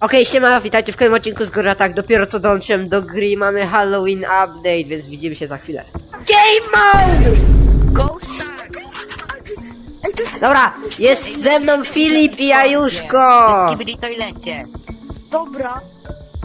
Okej, siema, witajcie w kolejnym odcinku z góry, a tak, dopiero co dołączyłem do gry, i mamy Halloween Update, więc widzimy się za chwilę. Game Mode! Ghost Tag! Dobra, jest ze mną Filip i Jajuszko! Toilecie. Dobra.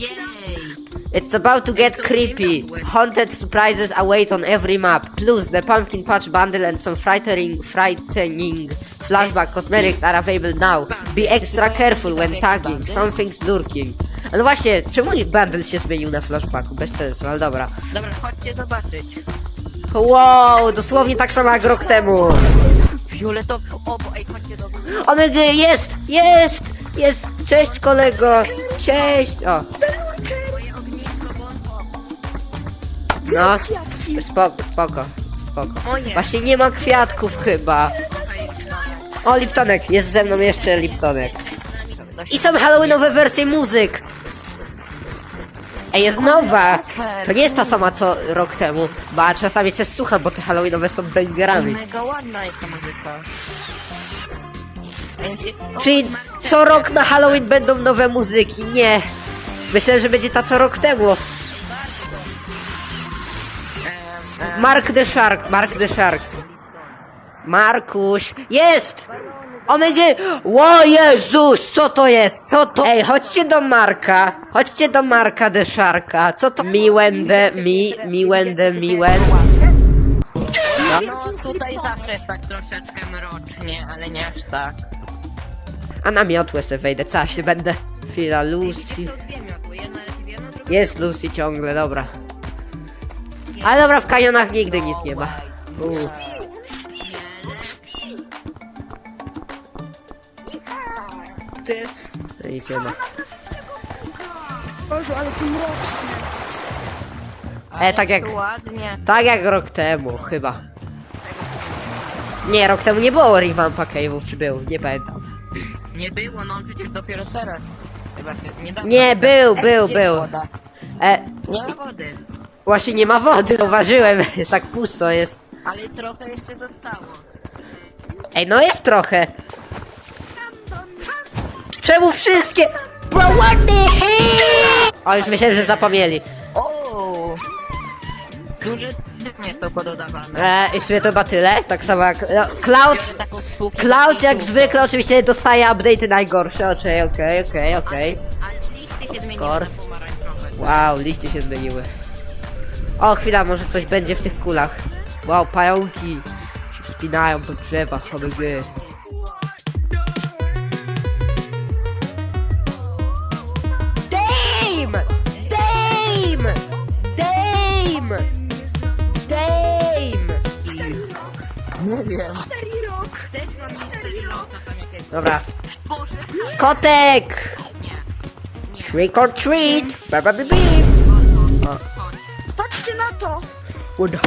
Jej! It's about to get creepy. Haunted surprises await on every map. Plus, the pumpkin patch bundle and some frightening, frightening flashback cosmetics are available now. Be extra careful when tagging. Something's lurking. A No właśnie, czemu bundle się zmienił na flashbacku? Bez sensu, ale dobra. Dobra, chodźcie zobaczyć. Wow, dosłownie tak samo jak rok temu. Fioletowy, o, bo, ej, chodźcie do. Omega, jest, jest, jest. Cześć kolego, cześć. O, no, spoko, spoko, spoko. O nie. Właśnie nie ma kwiatków chyba. O, Liptonek, jest ze mną jeszcze Liptonek. I są Halloweenowe wersje muzyk. Ej, jest nowa. To nie jest ta sama co rok temu. Ba, czasami się słucham, bo te Halloweenowe są bangerami. Mega ładna jest ta muzyka. Ej, się- o, Czyli co rok na Halloween będą nowe muzyki? Nie. Myślę, że będzie ta co rok temu. Mark the Shark, Mark the Shark. Markuś, jest! Omega! O Jezus, co to jest? Co to? Ej, chodźcie do Marka. Chodźcie do Marka the Sharka. Co to? Miłędę, mi, miłędę, miłę. No, tutaj zawsze jest tak troszeczkę mrocznie, ale nie aż tak. A na miotłę se wejdę, co ja się będę? Chwila, Lucy. Jest Lucy ciągle, dobra. Ale dobra, w kanionach nigdy nic nie ma. To jest... Nic nie ma. Boże, ale tu mrocznie. E, tak jak, ładnie. tak jak rok temu, chyba. Nie, rok temu nie było revampa cave'ów, czy był? Nie pamiętam. Nie było, no przecież dopiero teraz. Chyba się niedawno. Nie, był, był, był. E, Nie ma wody. Właśnie nie ma wody, zauważyłem, tak pusto jest. Ale trochę jeszcze zostało. Ej, no jest trochę. Czemu wszystkie? Bro, what the hell? O, już myślałem, że zapomnieli. O! Duże nie są pododawane. E, i w sumie to chyba tyle, tak samo jak... No, Clouds, Taką spółkę Clouds jak zwykle oczywiście dostaje update'y najgorsze, okej, okej, okej, okej. Ale listy się zmieniły course. pomarańczowe. Wow, liście się zmieniły. O, chwila, może coś będzie w tych kulach. Wow, pająki się wspinają po drzewach, obygry. Dame! Dame! Dame! Dame! Nie wiem. Dobra. Kotek! Trick or treat! Ba, ba, bi, bi. To. Uda.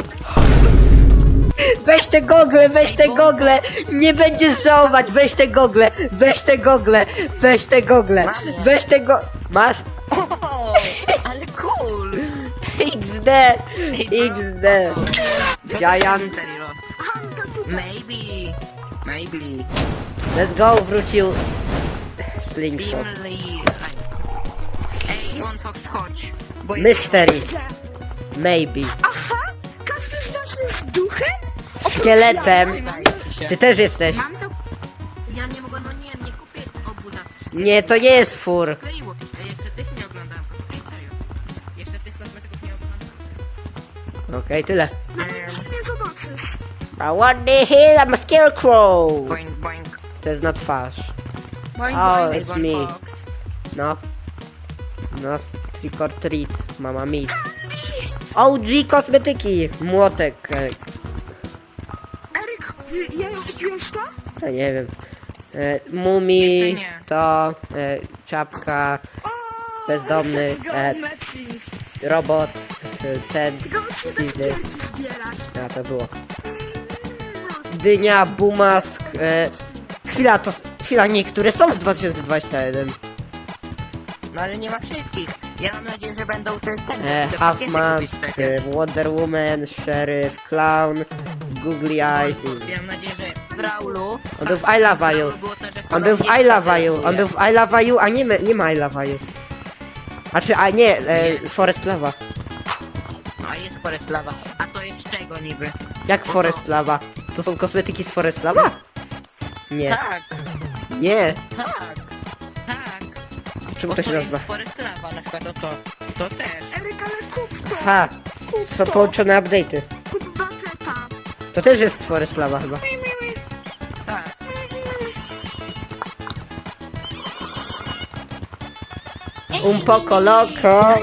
Weź te gogle, weź te gogle! Nie będziesz żałować, weź te gogle, weź te gogle, weź te gogle, weź te go... Masz? O, ale cool! XD! XD! Giant. Maybe. Maybe. Let's go, wrócił... Slingshot. Ej, on. Bo Mystery. Maybe. Aha. Duchem? Szkieletem. Się. Ty też jesteś. Mam to... Ja nie mogę, no nie, nie kupię obu zawsze. Nie, to nie jest fur. Kleiło. A jeszcze tych nie oglądałem. Ej, serio. Jeszcze tych kosmetyków nie oglądałem. Okej, tyle. Nie zobaczysz. I what the hell? I'm a scarecrow! Boing, boing. To jest na twarz. Boing, Oh, boing. it's me. Fox. No. No, trick or treat, mama meat. OG kosmetyki! Młotek. Eryk, ja ją kupiłeś to? Ja nie wiem. E, mumi, Jeszcze nie. to, e, czapka, O, bezdomny, e, geometrii. robot, e, ten, Tylko musimy dziwny. zbierać. A to było. Dynia, bumask, e, chwila, to, s- chwila, niektóre są z 2021. No ale nie ma wszystkich. Ja mam nadzieję, że będą te E, te Half pakiety Mask, kupić przecież. e, Wonder Woman, Sheriff, Clown, Googly Eyes i... Ja mam nadzieję, że w Brawlu. On był w I Love You. Było to, że On był w I Love You. On był w I Love You, a nie, ma- nie ma I Love You. A czy, a nie, e, Forest Lava. A jest Forest Lava. A to jest czego niby? Jak Forest Lava? To są kosmetyki z Forest Lava? Nie, Tak, nie. tak, tak. Czemu Bo to się jest nazywa? Forest Lava przykład, to to, też. Eryk, ale kup to. Ha, Kup są to. połączone update'y. Kup buffeta. To też jest z Forest Lava chyba. Tak. Un poco loco.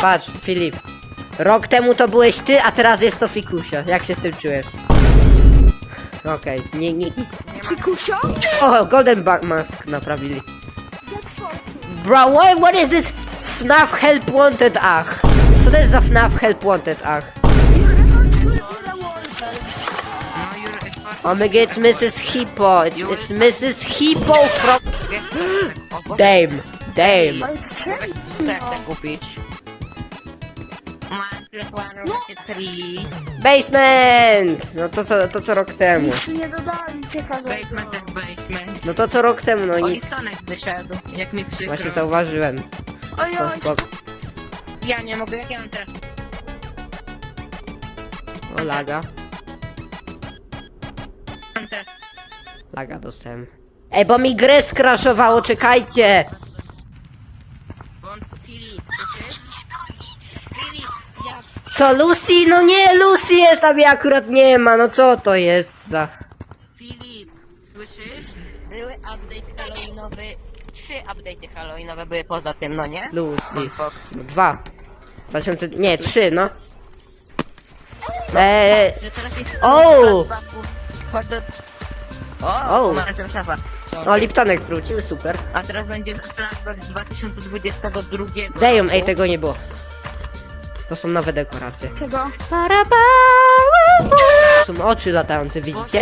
Patrz, Filip. Rok temu to byłeś ty, a teraz jest to Fikusia. Jak się z tym czujesz? Okej, nie, nie. Fikusio? O, Golden ba- Mask naprawili. Bro, what, what is this? FNAF Help Wanted Ach. Co to jest za FNAF Help Wanted Ach? You're a my god, it's Mrs. Hippo. It's, it's Mrs. Hippo from... Dame. Dame. Chcę kupić? Równa się three. Basement! No to co, to co rok temu. Nie dodali ciekawego. Basement jest basement. No to co rok temu, no O, nic. listonek wyszedł, jak mi przykro. Właśnie zauważyłem. Oj, To oj, spoko. Ja nie mogę, jak ja mam teraz... O, laga. Mam teraz... Laga dostałem. Ej, bo mi grę skraszowało, czekajcie! Bądź Filip, słyszysz? Filip, ja... Co, Lucy? No nie, Lucy jest, a mnie akurat nie ma, no co to jest za... Filip, słyszysz? Były update halloweenowy... Trzy update'y halloweenowe były poza tym, no nie? Lucy. No, dwa. 2000... nie, trzy, no. Eee, Że teraz jest... O! Chodź do... O, O! o. mam szafa. o, Liptonek wrócił, super. A teraz będzie flashback z 2022 Damn, ej, tego nie było. To są nowe dekoracje. czego? Są oczy latające, widzicie?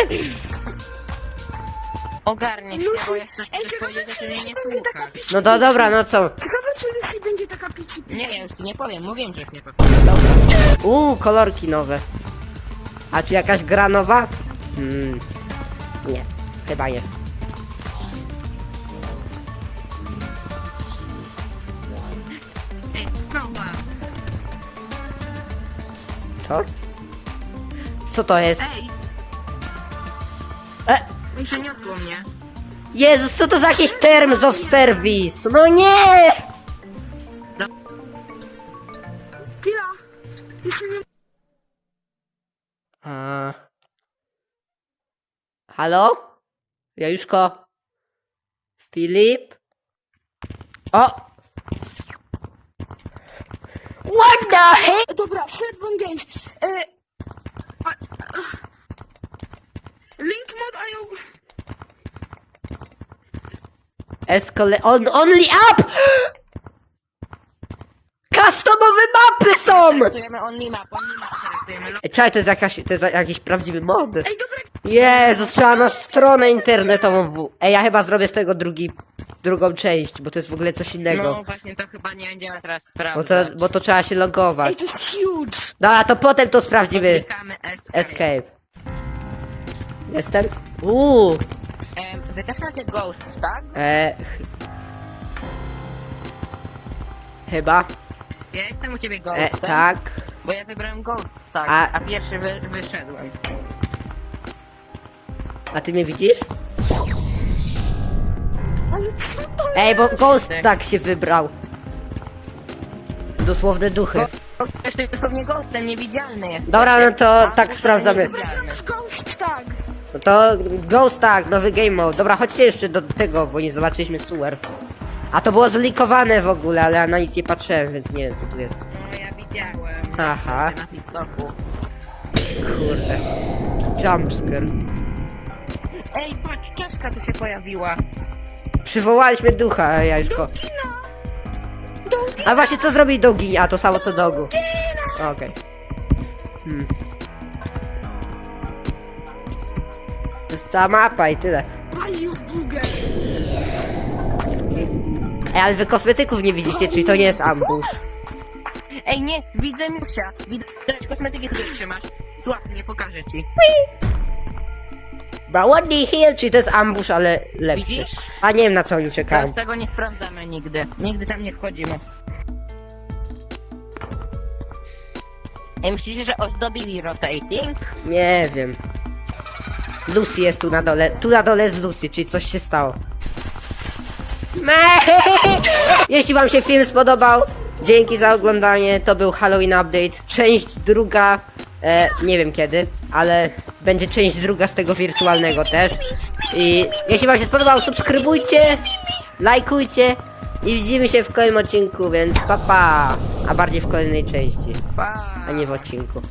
Ogarniesz się, bo jak Ej, coś ciekawe, powiedzieć, to czy mnie nie będzie taka słuchasz. No to dobra, no co? Ciekawe, czy Lucy będzie taka pici Nie, ja już ci nie powiem, mówiłem, że już nie powiem. Dobra. Uuu, kolorki nowe. A czy jakaś gra nowa? Hmm. Nie, chyba nie. Co? Co to jest? Ej, E, przeniosło mnie. Jezus, co to za jakieś terms of service? No nie! Chwila. Jeszcze nie... A... Halo? Jajuszko? Filip? O! Heck? Dobra, Fredbon Games. E... A... a- Link mod, ja... Escalate... On, only up! Customowe mapy są! Traktujemy only map, only map traktujemy. Ej, Czekaj, to jest, jakaś, to jest jakiś prawdziwy mod. Ej, dobra, Jezu, trzeba na stronę internetową w... Ej, ja chyba zrobię z tego drugi, drugą część, bo to jest w ogóle coś No innego. właśnie, to chyba nie będziemy teraz Bo to, sprawdzać. bo to trzeba się Ej, logować. to jest huge. Dobra, to potem to sprawdzimy. Klikamy escape. Escape. Jestem? Uuu. Em, wy też macie ghost, tak? E, ch... Chyba. Ja jestem u ciebie E, ghostem. tak. Bo ja wybrałem ghost, tak. A- A, pierwszy wy, wyszedłem. A ty mnie widzisz? Ej, bo Ghost tak się wybrał. Dosłowne duchy. Jeszcze jest pewnie ghostem, niewidzialny jest. Dobra, no to tak sprawdzamy. niewidzialny. Tag? No to Ghost tak, nowy game mode. Dobra, chodźcie jeszcze do tego, bo nie zobaczyliśmy sewer. A to było zlikowane w ogóle, ale ja na nic nie patrzyłem, więc nie wiem co tu jest. No ja widziałem. Aha. Na TikToku. Kurde. Jumpscare. Ej, patrz, czaszka tu się pojawiła. Przywołaliśmy ducha, Jajuszko. A właśnie, co zrobił Dogi? A, to samo co Dogu. Okej. Hmm. To jest cała mapa i tyle. Bugę. Ej, ale wy kosmetyków nie widzicie, czyli to nie jest ambush. Ej, nie, widzę misia. Widzę kosmetyki, które trzymasz. Złap mnie, pokażę ci. Browadney Hill, czyli to jest ambush, ale lepszy. Widzisz? A nie wiem na co oni czekają. Teraz tego nie sprawdzamy nigdy. Nigdy tam nie wchodzimy. Ej, myślicie, że ozdobili rotating? Nie wiem. Lucy jest tu na dole. Tu na dole jest Lucy, czyli coś się stało. Me! Jeśli wam się film spodobał, dzięki za oglądanie. To był Halloween Update. Część druga, e, nie wiem kiedy, ale będzie część druga z tego wirtualnego też. I jeśli wam się spodobał, subskrybujcie, lajkujcie i widzimy się w kolejnym odcinku, więc pa pa! A bardziej w kolejnej części, a nie w odcinku.